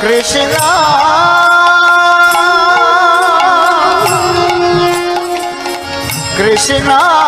Krishna. Krishna.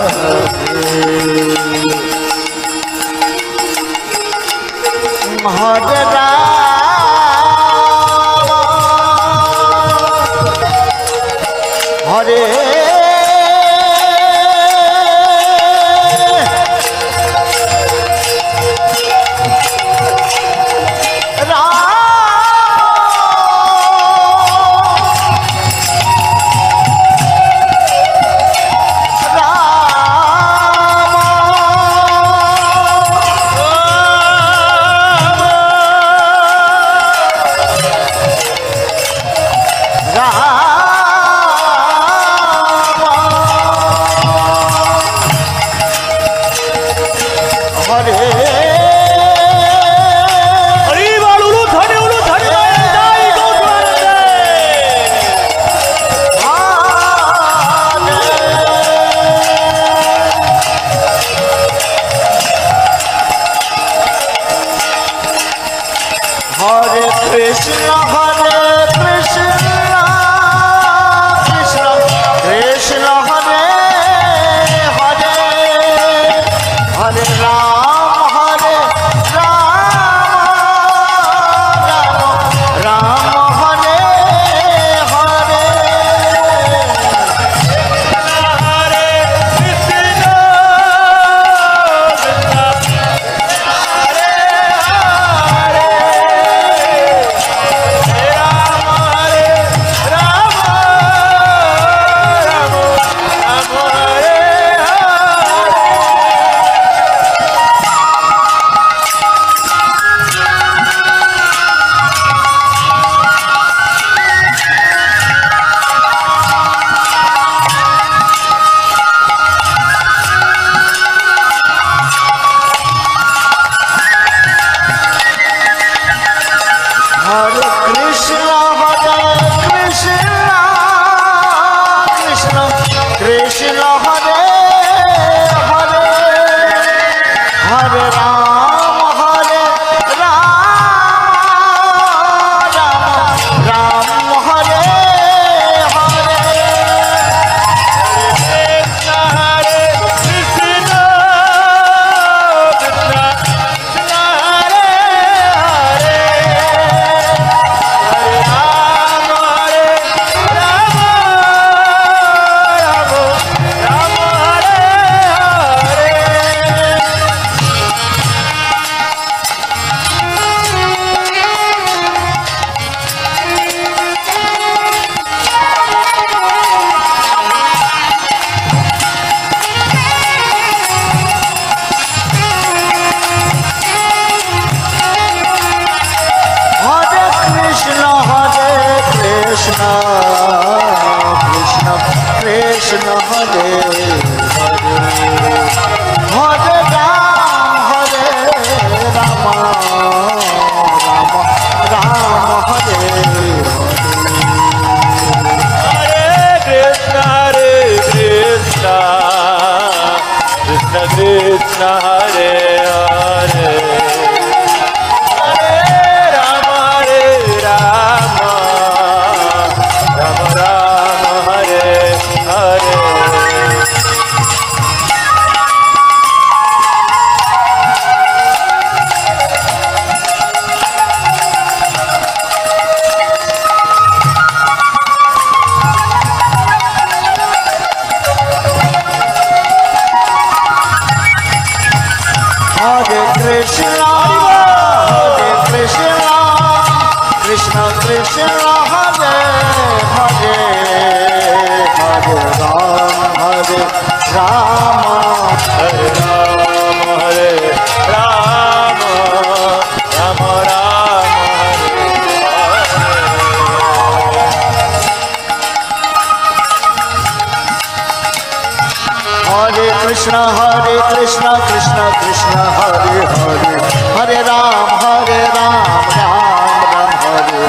Hare Krishna.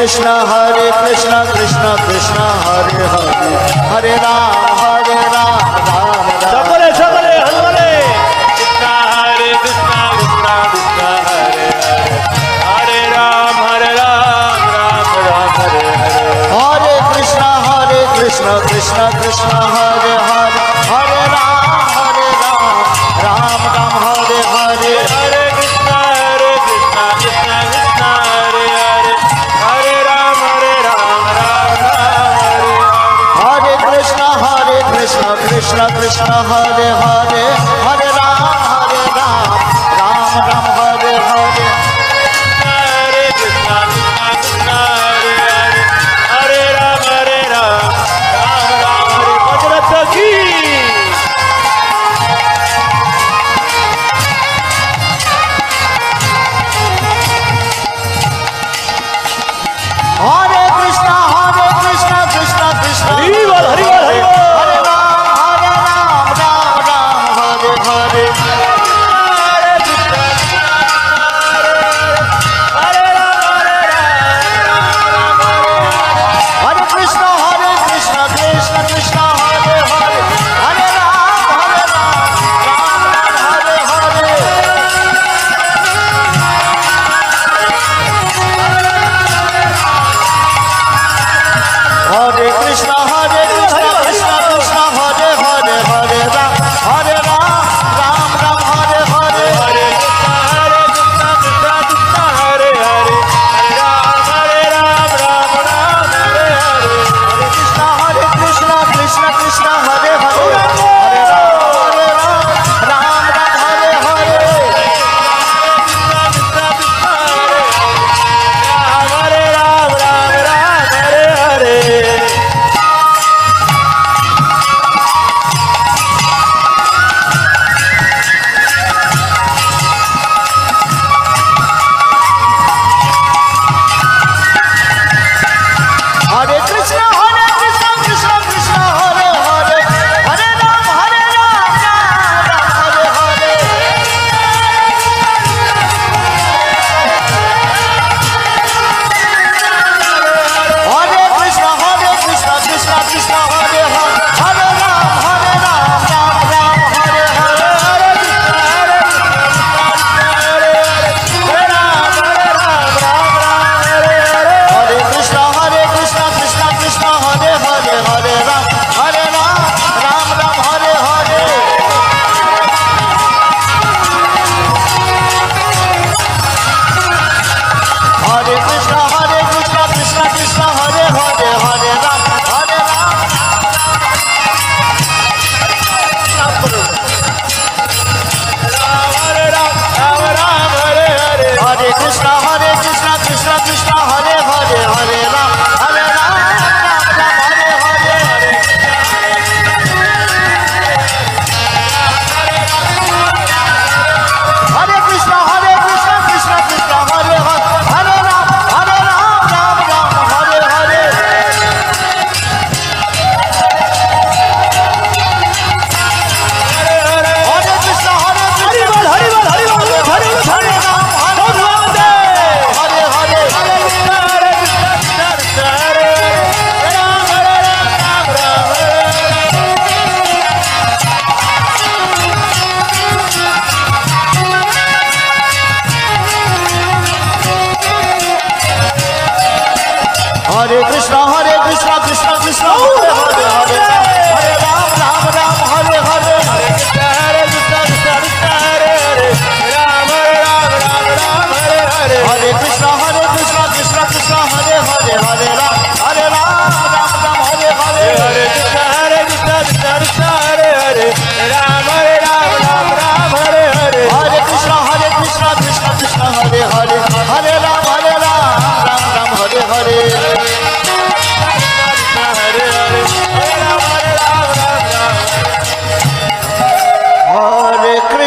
Krishna হরে কৃষ্ণ কৃষ্ণ কৃষ্ণ হরে হরে হরে রাম হরে রাম রাম সকলে সকলে সকলে কৃষ্ণ হরে কৃষ্ণ কৃষ্ণ কৃষ্ণ হরে হরে রাম হরে রাম রাম রাম হরে হরে হরে কৃষ্ণ হরে কৃষ্ণ কৃষ্ণ কৃষ্ণ